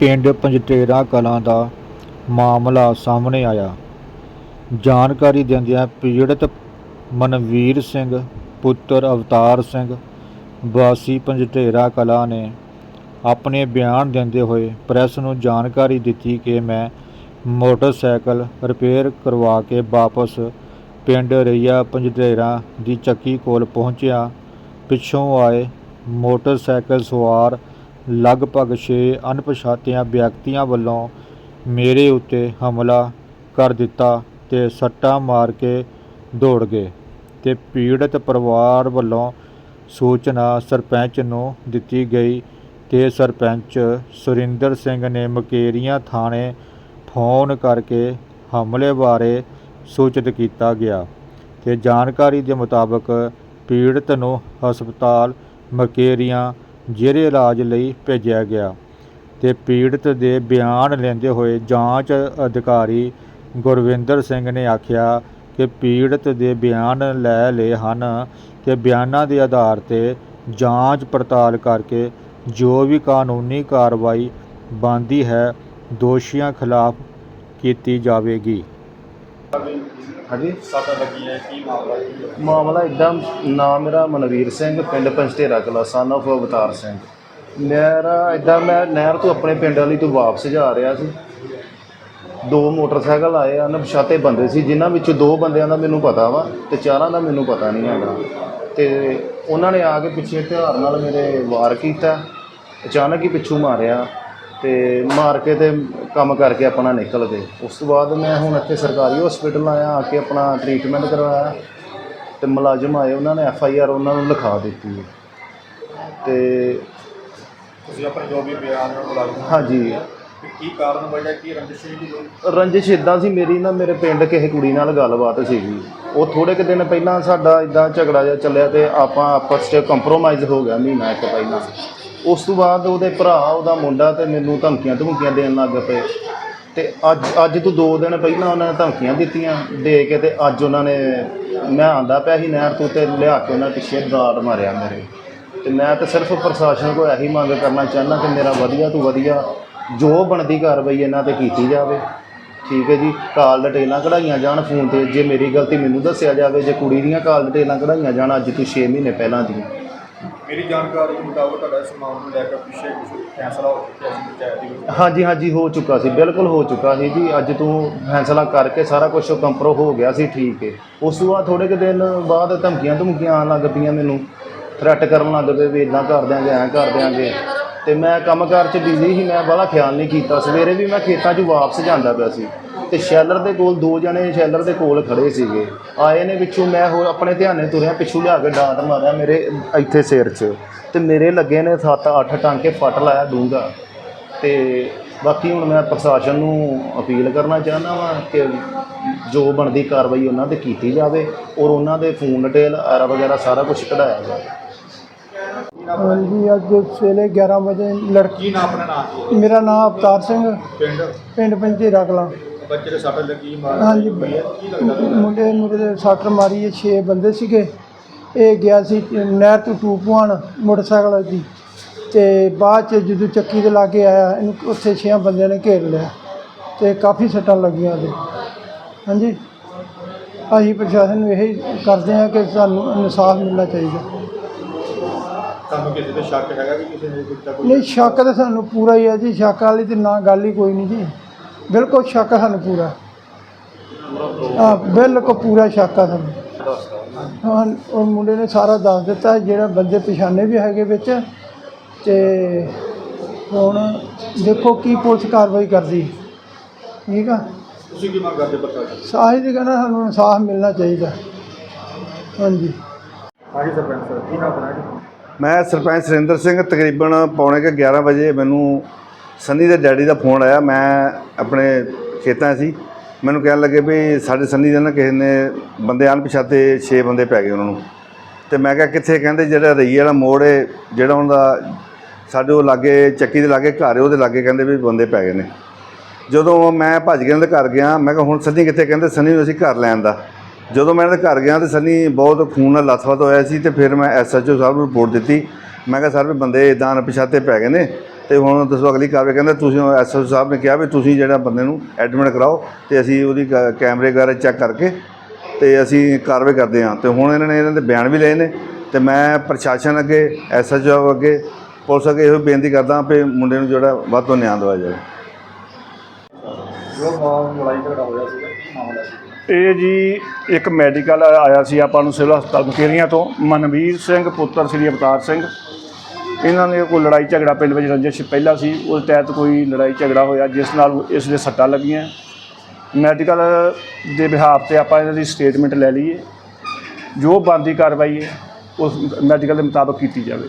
ਪਿੰਡ ਪੰਜਟੇਰਾ ਕਲਾਂ ਦਾ ਮਾਮਲਾ ਸਾਹਮਣੇ ਆਇਆ। ਜਾਣਕਾਰੀ ਦਿੰਦਿਆਂ ਪੀੜਤ ਮਨਵੀਰ ਸਿੰਘ, ਪੁੱਤਰ ਅਵਤਾਰ ਸਿੰਘ, ਵਾਸੀ ਪੰਜਟੇਰਾ ਕਲਾਂ ਨੇ ਆਪਣੇ ਬਿਆਨ ਦਿੰਦੇ ਹੋਏ ਪ੍ਰੈਸ ਨੂੰ ਜਾਣਕਾਰੀ ਦਿੱਤੀ ਕਿ ਮੈਂ ਮੋਟਰਸਾਈਕਲ ਰਿਪੇਅਰ ਕਰਵਾ ਕੇ ਵਾਪਸ ਪਿੰਡ ਰਈਆ ਪੰਜਟੇਰਾ ਦੀ ਚੱਕੀ ਕੋਲ ਪਹੁੰਚਿਆ। ਪਿੱਛੋਂ ਆਏ ਮੋਟਰਸਾਈਕਲ ਸਵਾਰ ਲਗਭਗ 6 ਅਣਪਛਾਤਿਆਂ ਵਿਅਕਤੀਆਂ ਵੱਲੋਂ ਮੇਰੇ ਉੱਤੇ ਹਮਲਾ ਕਰ ਦਿੱਤਾ ਤੇ ਸੱਟਾਂ ਮਾਰ ਕੇ ਦੌੜ ਗਏ ਤੇ ਪੀੜਤ ਪਰਿਵਾਰ ਵੱਲੋਂ ਸੂਚਨਾ ਸਰਪੰਚ ਨੂੰ ਦਿੱਤੀ ਗਈ ਤੇ ਸਰਪੰਚ ਸੁਰਿੰਦਰ ਸਿੰਘ ਨੇ ਮਕੇਰੀਆਂ ਥਾਣੇ ਫੋਨ ਕਰਕੇ ਹਮਲੇ ਬਾਰੇ ਸੂਚਿਤ ਕੀਤਾ ਗਿਆ ਤੇ ਜਾਣਕਾਰੀ ਦੇ ਮੁਤਾਬਕ ਪੀੜਤ ਨੂੰ ਹਸਪਤਾਲ ਮਕੇਰੀਆਂ ਜੇਰੇ ਇਲਾਜ ਲਈ ਭੇਜਿਆ ਗਿਆ ਤੇ ਪੀੜਤ ਦੇ ਬਿਆਨ ਲੈਂਦੇ ਹੋਏ ਜਾਂਚ ਅਧਿਕਾਰੀ ਗੁਰਵਿੰਦਰ ਸਿੰਘ ਨੇ ਆਖਿਆ ਕਿ ਪੀੜਤ ਦੇ ਬਿਆਨ ਲੈ ਲਏ ਹਨ ਤੇ ਬਿਆਨਾਂ ਦੇ ਆਧਾਰ ਤੇ ਜਾਂਚ ਪੜਤਾਲ ਕਰਕੇ ਜੋ ਵੀ ਕਾਨੂੰਨੀ ਕਾਰਵਾਈ ਬਣਦੀ ਹੈ, ਦੋਸ਼ੀਆਂ ਖਿਲਾਫ ਕੀਤੀ ਜਾਵੇਗੀ। ਹਾਂਜੀ। ਸੱਟ ਲੱਗੀ ਹੈ ਕੀ ਮਾਮਲਾ ਮਾਮਲਾ ਇਦਾਂ ਨਾਮ ਮੇਰਾ ਮਨਵੀਰ ਸਿੰਘ ਪਿੰਡ ਪੰਚਤੇਰਾ ਕਲਾ ਸਨ of ਅਵਤਾਰ ਸਿੰਘ। ਮੇਰਾ ਇਦਾਂ ਮੈਂ ਨਹਿਰ ਤੋਂ ਆਪਣੇ ਪਿੰਡ ਵਾਲੀ ਤੋਂ ਵਾਪਸ ਜਾ ਰਿਹਾ ਸੀ। ਦੋ ਮੋਟਰਸਾਈਕਲ ਆਏ ਅਣਪਛਾਤੇ ਬੰਦੇ ਸੀ ਜਿਨ੍ਹਾਂ ਵਿੱਚੋਂ ਦੋ ਬੰਦਿਆਂ ਦਾ ਮੈਨੂੰ ਪਤਾ ਵਾ ਤੇ ਚਾਰਾਂ ਦਾ ਮੈਨੂੰ ਪਤਾ ਨਹੀਂ ਹੈਗਾ। ਤੇ ਉਹਨਾਂ ਨੇ ਆ ਕੇ ਪਿੱਛੇ ਹਥਿਆਰ ਨਾਲ ਮੇਰੇ ਵਾਰ ਕੀਤਾ ਅਚਾਨਕ ਹੀ ਪਿੱਛੂ ਮਾਰਿਆ। ਤੇ ਮਾਰ ਕੇ ਤੇ ਕੰਮ ਕਰਕੇ ਆਪਣਾ ਨਿਕਲ ਗਏ ਉਸ ਤੋਂ ਬਾਅਦ ਮੈਂ ਹੁਣ ਇੱਥੇ ਸਰਕਾਰੀ ਹਸਪੀਟਲ ਆਇਆ ਆ ਕੇ ਆਪਣਾ ਟ੍ਰੀਟਮੈਂਟ ਕਰਵਾਇਆ ਤੇ ਮੁਲਾਜ਼ਮ ਆਏ ਉਹਨਾਂ ਨੇ ਐਫ ਆਈ ਆਰ ਉਹਨਾਂ ਨੂੰ ਲਿਖਾ ਦਿੱਤੀ। ਹੈ। ਤੇ ਤੁਸੀਂ ਆਪਣੇ ਜੋ ਵੀ ਬਿਆਨ ਲੱਗਦਾ ਹਾਂਜੀ। ਕੀ ਕਾਰਨ ਵਜ੍ਹਾ ਕੀ ਰੰਜਿਸ਼ ਜੀ ਰੰਜਿਸ਼ ਇਦਾਂ ਸੀ ਮੇਰੀ ਨਾ ਮੇਰੇ ਪਿੰਡ ਕਿਸੇ ਕੁੜੀ ਨਾਲ ਗੱਲਬਾਤ ਸੀਗੀ। ਉਹ ਥੋੜੇ ਕੁ ਦਿਨ ਪਹਿਲਾਂ ਸਾਡਾ ਇਦਾਂ ਝਗੜਾ ਜਿਹਾ ਚੱਲਿਆ ਤੇ ਆਪਾਂ ਆਪਸ 'ਚ ਕੰਪਰੋਮਾਈਜ਼ ਹੋ ਗਿਆ ਮਹੀਨਾ ਇੱਕ ਪਹਿਲਾਂ। ਉਸ ਤੋਂ ਬਾਅਦ ਉਹਦੇ ਭਰਾ, ਉਹਦਾ ਮੁੰਡਾ ਤੇ ਮੈਨੂੰ ਧਮਕੀਆਂ ਧਮਕੀਆਂ ਦੇਣ ਲੱਗ ਪਏ। ਤੇ ਅੱਜ ਅੱਜ ਤੋਂ 2 ਦਿਨ ਪਹਿਲਾਂ ਉਹਨਾਂ ਨੇ ਧਮਕੀਆਂ ਦਿੱਤੀਆਂ ਦੇ ਕੇ ਤੇ ਅੱਜ ਉਹਨਾਂ ਨੇ ਮੈਂ ਆਂਦਾ ਪਿਆ ਸੀ ਨਹਿਰ ਤੋਂ ਤੇ ਲਿਆ ਕੇ ਉਹਨਾਂ ਪਿੱਛੇ ਗਾਰਡ ਮਾਰਿਆ ਮੇਰੇ। ਤੇ ਮੈਂ ਤਾਂ ਸਿਰਫ ਪ੍ਰਸ਼ਾਸਨ ਕੋਲ ਇਹੀ ਮੰਗ ਕਰਨਾ ਚਾਹੁੰਦਾ ਕਿ ਮੇਰਾ ਵਧੀਆ ਤੋਂ ਵਧੀਆ ਜੋ ਬਣਦੀ ਕਾਰਵਾਈ ਇਹਨਾਂ ਤੇ ਕੀਤੀ ਜਾਵੇ। ਠੀਕ ਹੈ ਜੀ, ਕਾਲ ਡਿਟੇਲਾਂ ਕਢਾਈਆਂ ਜਾਣ ਫੋਨ ਤੇ, ਜੇ ਮੇਰੀ ਗਲਤੀ ਮੈਨੂੰ ਦੱਸਿਆ ਜਾਵੇ, ਜੇ ਕੁੜੀ ਦੀਆਂ ਕਾਲ ਡਿਟੇਲਾਂ ਕਢਾਈਆਂ ਜਾਣ ਅੱਜ ਤੋਂ 6 ਮਹੀਨੇ ਪਹਿਲਾਂ ਦੀਆਂ। ਮੇਰੀ ਜਾਣਕਾਰੀ ਮੁਤਾਬਕ ਤੁਹਾਡਾ ਇਸ ਮਾਮਲੇ ਨੂੰ ਲੈ ਕੇ ਪਿੱਛੇ ਕੁਝ ਫੈਸਲਾ ਹੋ ਚੁੱਕਿਆ ਸੀ ਪੰਚਾਇਤ ਦੇ ਵਿੱਚ। ਹਾਂਜੀ ਹਾਂਜੀ, ਹੋ ਚੁੱਕਾ ਸੀ, ਬਿਲਕੁਲ ਹੋ ਚੁੱਕਾ ਸੀ ਜੀ। ਅੱਜ ਤੋਂ ਫੈਸਲਾ ਕਰਕੇ ਸਾਰਾ ਕੁਝ ਕੰਪਰੋ ਹੋ ਗਿਆ ਸੀ, ਠੀਕ ਹੈ ਉਸ ਤੋਂ ਬਾਅਦ ਥੋੜੇ ਕੁ ਦਿਨ ਬਾਅਦ ਧਮਕੀਆਂ ਧਮਕੀਆਂ ਆਉਣ ਲੱਗ ਪਈਆਂ ਮੈਨੂੰ। ਥ੍ਰੈਟ ਕਰਨ ਲੱਗ ਪਏ ਵੀ ਇਦਾਂ ਕਰ ਦਿਆਂਗੇ, ਐਂ ਕਰ ਦਿਆਂਗੇ। ਤੇ ਮੈਂ ਕੰਮਕਾਰ 'ਚ ਬਿਜ਼ੀ ਸੀ, ਮੈਂ ਬੜਾ ਖਿਆਲ ਨਹੀਂ ਕੀਤਾ। ਸਵੇਰੇ ਵੀ ਮੈਂ ਖੇਤਾਂ 'ਚ ਵਾਪਸ ਜਾਂਦਾ ਪਿਆ ਸੀ ਤੇ ਸ਼ੈਲਰ ਦੇ ਕੋਲ ਦੋ ਜਣੇ ਸ਼ੈਲਰ ਦੇ ਕੋਲ ਖੜੇ ਸੀਗੇ। ਆਏ ਨੇ ਪਿੱਛੋਂ ਮੈਂ ਹੋਰ ਆਪਣੇ ਧਿਆਨੇ ਤੁਰਿਆ, ਪਿੱਛੋਂ ਲਿਆ ਕੇ ਡਾਂਟ ਮਾਰਿਆ ਮੇਰੇ ਇੱਥੇ ਸਿਰ 'ਚ। ਤੇ ਮੇਰੇ ਲੱਗੇ ਨੇ 7-8 ਟਾਂਕੇ ਫੱਟ ਲਾਇਆ ਡੂੰਘਾ ਤੇ ਬਾਕੀ ਹੁਣ ਮੈਂ ਪ੍ਰਸ਼ਾਸਨ ਨੂੰ ਅਪੀਲ ਕਰਨਾ ਚਾਹੁੰਦਾ ਵਾਂ ਕਿ ਜੋ ਬਣਦੀ ਕਾਰਵਾਈ ਉਹਨਾਂ ਤੇ ਕੀਤੀ ਜਾਵੇ ਔਰ ਉਹਨਾਂ ਦੇ ਫੋਨ, ਡਿਟੇਲ ਆਰਾ ਵਗੈਰਾ ਸਾਰਾ ਕੁਝ ਕਢਾਇਆ ਜਾਵੇ। ਹਾਂਜੀ ਅੱਜ ਸਵੇਰੇ 11 ਵਜੇ ਲੜਕੀ ਕੀ ਨਾਮ ਆਪਣਾ ਨਾਮ? ਜੀ ਮੇਰਾ ਨਾਮ ਅਵਤਾਰ ਸਿੰਘ। ਪਿੰਡ? ਪਿੰਡ ਪੰਜੀਰਾ ਕਲਾਂ ਬੱਚੇ ਦੇ ਸੱਟ ਲੱਗੀ ਮਾਰ ਹਾਂਜੀ ਹੋਈ ਹੈ ਕੀ ਲੱਗਦਾ ਤੁਹਾਨੂੰ? ਮੁੰਡੇ ਮੇਰੇ ਦੇ ਸੱਟ ਮਾਰੀ ਹੈ 6 ਬੰਦੇ ਸੀਗੇ। ਇਹ ਗਿਆ ਸੀ ਨਹਿਰ ਤੋਂ ਟੂਪਵਾਨ ਮੋਟਰਸਾਈਕਲ ਦੀ। ਤੇ ਬਾਅਦ ਚ ਜਦੋਂ ਚੱਕੀ ਦੇ ਲਾਗੇ ਆਇਆ ਇਹਨੂੰ ਉੱਥੇ 6 ਬੰਦਿਆਂ ਨੇ ਘੇਰ ਲਿਆ। ਤੇ ਕਾਫੀ ਸੱਟਾਂ ਲੱਗੀਆਂ ਉਹਦੇ। ਹਾਂਜੀ? ਅਸੀਂ ਪ੍ਰਸ਼ਾਸਨ ਨੂੰ ਇਹ ਕਰਦੇ ਹਾਂ ਕਿ ਸਾਨੂੰ ਇਨਸਾਫ ਮਿਲਣਾ ਚਾਹੀਦਾ। ਤੁਹਾਨੂੰ ਕਿਸੇ ਤੇ ਸ਼ੱਕ ਹੈਗਾ ਕਿ ਕਿਸੇ ਨੇ ਕੀਤਾ ਕੋਈ? ਨਹੀਂ ਸ਼ੱਕ ਤਾਂ ਸਾਨੂੰ ਪੂਰਾ ਹੀ ਹੈ ਜੀ ਸ਼ੱਕ ਵਾਲੀ ਤੇ ਨਾ ਗੱਲ ਹੀ ਕੋਈ ਨਹੀਂ ਜੀ। ਬਿਲਕੁਲ ਸ਼ੱਕ ਸਾਨੂੰ ਪੂਰਾ। ਹਾਂ ਬਿਲਕੁਲ ਪੂਰਾ ਸ਼ੱਕ ਆ ਸਾਨੂੰ। ਹਾਂ ਉਹ ਮੁੰਡੇ ਨੇ ਸਾਰਾ ਦੱਸ ਦਿੱਤਾ ਜਿਹੜਾ ਬੰਦੇ ਪਛਾਣੇ ਵੀ ਹੈਗੇ ਵਿੱਚ ਤੇ ਹੁਣ ਦੇਖੋ ਕੀ ਪੁਲਿਸ ਕਾਰਵਾਈ ਕਰਦੀ। ਠੀਕ ਆ? ਤੁਸੀਂ ਕੀ ਮੰਗ ਕਰਦੇ ਪ੍ਰਸ਼ਾਸਨ ਸਾਹੀ ਦੀ ਕਹਿੰਦਾ ਸਾਨੂੰ ਇਨਸਾਫ ਮਿਲਣਾ ਚਾਹੀਦਾ। ਹਾਂਜੀ। ਹਾਂਜੀ ਸਰਪੰਚ ਸਰ ਕੀ ਨਾਮ ਆਪਣਾ ਜੀ? ਮੈਂ ਸਰਪੰਚ ਸੁਰਿੰਦਰ ਸਿੰਘ ਤਕਰੀਬਨ ਪੌਣੇ ਕੁ 11 ਵਜੇ ਮੈਨੂੰ ਸੰਨੀ ਦੇ ਡੈਡੀ ਦਾ ਫੋਨ ਆਇਆ। ਮੈਂ ਆਪਣੇ ਖੇਤਾਂ ਸੀ। ਮੈਨੂੰ ਕਹਿਣ ਲੱਗੇ ਵੀ ਸਾਡੇ ਸੰਨੀ ਦੇ ਨਾ ਕਿਸੇ ਨੇ ਬੰਦੇ ਅਣਪਛਾਤੇ 6 ਬੰਦੇ ਪੈ ਗਏ ਉਹਨਾਂ ਨੂੰ। ਤੇ ਮੈਂ ਕਿਹਾ, ਕਿੱਥੇ? ਕਹਿੰਦੇ ਜਿਹੜਾ ਰਈ ਵਾਲਾ ਮੋੜ ਏ, ਜਿਹੜਾ ਉਹਨਾਂ ਦਾ ਸਾਡੇ ਉਹ ਲਾਗੇ ਚੱਕੀ ਦੇ ਲਾਗੇ ਘਰ ਹੈ ਉਹਦੇ ਲਾਗੇ ਕਹਿੰਦੇ ਵੀ ਬੰਦੇ ਪੈ ਗਏ ਨੇ। ਜਦੋਂ ਮੈਂ ਭੱਜ ਕੇ ਉਹਨਾਂ ਦੇ ਘਰ ਗਿਆ, ਮੈਂ ਕਿਹਾ, ਹੁਣ ਸੰਨੀ ਕਿੱਥੇ? ਕਹਿੰਦੇ, ਸੰਨੀ ਨੂੰ ਅਸੀਂ ਘਰ ਲੈਣ ਦਾ। ਜਦੋਂ ਮੈਂ ਇਹਨਾਂ ਦੇ ਘਰ ਗਿਆ ਤੇ ਸੰਨੀ ਬਹੁਤ ਖੂਨ ਨਾਲ ਲੱਥਪੱਥ ਹੋਇਆ ਸੀ ਤੇ ਫਿਰ ਮੈਂ ਐਸਐਚਓ ਸਾਹਿਬ ਨੂੰ ਰਿਪੋਰਟ ਦਿੱਤੀ। ਮੈਂ ਕਿਹਾ, ਸਰ, ਵੀ ਬੰਦੇ ਇਦਾਂ ਅਣਪਛਾਤੇ ਪੈ ਗਏ ਨੇ ਤੇ ਹੁਣ ਦੱਸੋ, ਅਗਲੀ ਕਾਰਵਾਈ ਕਹਿੰਦੇ ਤੁਸੀਂ ਐਸਐਸ ਸਾਹਿਬ ਨੇ ਕਿਹਾ ਵੀ ਤੁਸੀਂ ਜਿਹੜਾ ਬੰਦੇ ਨੂੰ ਐਡਮਿਟ ਕਰਾਓ ਤੇ ਅਸੀਂ ਉਹਦੀ ਕ- ਕੈਮਰੇ ਵਗੈਰਾ ਚੈੱਕ ਕਰਕੇ ਤੇ ਅਸੀਂ ਕਾਰਵਾਈ ਕਰਦੇ ਹਾਂ। ਤੇ ਹੁਣ ਇਹਨਾਂ ਨੇ ਇਹਨਾਂ ਦੇ ਬਿਆਨ ਵੀ ਲਏ ਨੇ ਤੇ ਮੈਂ ਪ੍ਰਸ਼ਾਸਨ ਅੱਗੇ ਐਸਐਚਓ ਅੱਗੇ, ਪੁਲਿਸ ਅੱਗੇ ਇਹੋ ਬੇਨਤੀ ਕਰਦਾ ਵੀ ਮੁੰਡੇ ਨੂੰ ਜਿਹੜਾ ਵੱਧ ਤੋਂ ਨਿਆਂ ਦਿਵਾਇਆ ਜਾਵੇ। ਜੋ ਲੜਾਈ ਝਗੜਾ ਹੋਇਆ ਸੀਗਾ, ਮਾਮਲਾ ਸੀ। ਇਹ ਜੀ ਇੱਕ ਮੈਡੀਕਲ ਆਇਆ ਸੀ ਆਪਾਂ ਨੂੰ ਸਿਵਲ ਹਸਪਤਾਲ ਮੁਕੇਰੀਆਂ ਤੋਂ, ਮਨਵੀਰ ਸਿੰਘ, ਪੁੱਤਰ ਸ੍ਰੀ ਅਵਤਾਰ ਸਿੰਘ। ਇਹਨਾਂ ਨੇ ਕੋਈ ਲੜਾਈ ਝਗੜਾ ਪਿੰਡ ਵਿੱਚ ਰੰਜਿਸ਼ ਪਹਿਲਾਂ ਸੀ, ਉਸ ਤਹਿਤ ਕੋਈ ਲੜਾਈ ਝਗੜਾ ਹੋਇਆ, ਜਿਸ ਨਾਲ ਇਸ ਦੇ ਸੱਟਾਂ ਲੱਗੀਆਂ। ਮੈਡੀਕਲ ਦੇ ਬਿਹਾਫ ਤੇ ਆਪਾਂ ਇਹਨਾਂ ਦੀ ਸਟੇਟਮੈਂਟ ਲੈ ਲਈਏ। ਜੋ ਬਣਦੀ ਕਾਰਵਾਈ ਹੈ, ਉਸ ਮੈਡੀਕਲ ਦੇ ਮੁਤਾਬਕ ਕੀਤੀ ਜਾਵੇ।